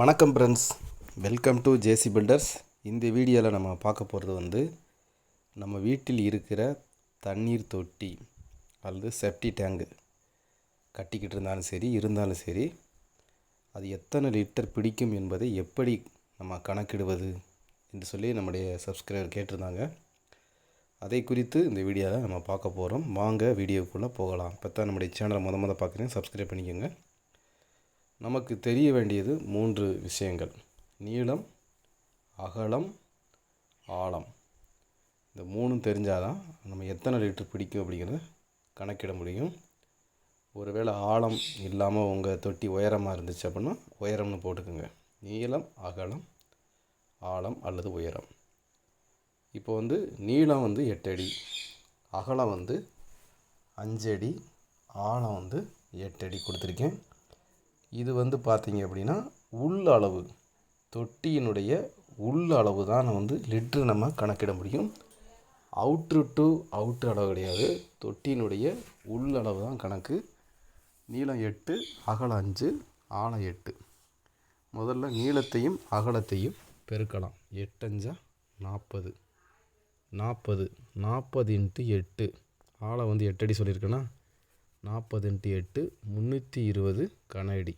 வணக்கம் friends welcome to JC builders இந்த வீடியோவில் நம்ம பார்க்க போகிறது வந்து நம்ம வீட்டில் இருக்கிற தண்ணீர் தொட்டி அல்லது செப்டி டேங்கு கட்டிக்கிட்டு இருந்தாலும் சரி இருந்தாலும் சரி அது எத்தனை லிட்டர் பிடிக்கும் என்பதை எப்படி நம்ம கணக்கிடுவது என்று சொல்லி நம்முடைய சப்ஸ்கிரைபர் கேட்டிருந்தாங்க. அதை குறித்து இந்த வீடியோவில் நம்ம பார்க்க போகிறோம் வாங்க வீடியோக்குள்ளே போகலாம். இப்போ தான் நம்முடைய சேனலை முத முத பார்க்குறேன். சப்ஸ்கிரைப் பண்ணிக்கோங்க. நமக்கு தெரிய வேண்டியது மூன்று விஷயங்கள். நீளம் அகலம் ஆழம். இந்த மூணும் தெரிஞ்சாதான் நம்ம எத்தனை லிட்டர் பிடிக்கும் அப்படிங்கிறத கணக்கிட முடியும். ஒருவேளை ஆழம் இல்லாமல் உங்கள் தொட்டி உயரமாக இருந்துச்சு அப்படின்னா உயரம்னு போட்டுக்கோங்க. நீளம் அகலம் ஆழம் அல்லது உயரம். இப்போ வந்து நீளம் வந்து எட்டு அடி அகலம் வந்து அஞ்சடி ஆழம் வந்து எட்டு அடி கொடுத்துருக்கேன். இது வந்து பார்த்தீங்க அப்படின்னா உள் அளவு தொட்டியினுடைய உள் அளவு தான் வந்து லிட்ரு நம்ம கணக்கிட முடியும். அவுட்ரு டு அவுட்ரு அளவு கிடையாது. தொட்டியினுடைய உள் அளவு தான் கணக்கு. நீளம் எட்டு அகலம் அஞ்சு ஆழம் எட்டு. முதல்ல நீளத்தையும் அகலத்தையும் பெருக்கலாம். எட்டஞ்சா நாற்பது. நாற்பது. நாற்பது இன்ட்டு எட்டு. ஆழம் வந்து எட்டடி சொல்லியிருக்கேன்னா நாற்பது இன்ட்டு எட்டு முந்நூற்றி இருபது கன அடி.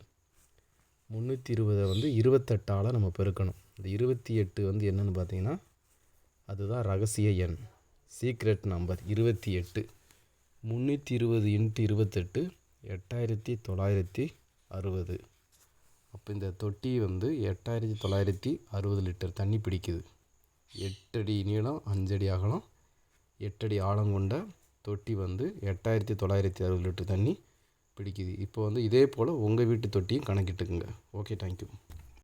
முந்நூற்றி இருபதை வந்து இருபத்தெட்டால் நம்ம பெருக்கணும். இந்த இருபத்தி எட்டு வந்து என்னென்னு பார்த்தீங்கன்னா அதுதான் ரகசிய எண். சீக்ரெட் நம்பர் இருபத்தி எட்டு. முந்நூற்றி இருபது இன்ட்டு இருபத்தெட்டு எட்டாயிரத்தி தொள்ளாயிரத்தி அறுபது. அப்போ இந்த தொட்டி வந்து எட்டாயிரத்தி தொள்ளாயிரத்தி அறுபது லிட்டர் தண்ணி பிடிக்குது. எட்டடி நீளம் அஞ்சடி அகலம் எட்டடி ஆழம் கொண்ட தொட்டி வந்து எட்டாயிரத்தி தொள்ளாயிரத்தி அறுபது லிட்டர் தண்ணி பிடிக்குது. இப்போ வந்து இதே போல் உங்கள் வீட்டு தொட்டியும் கணக்கிட்டுக்குங்க. Okay thank you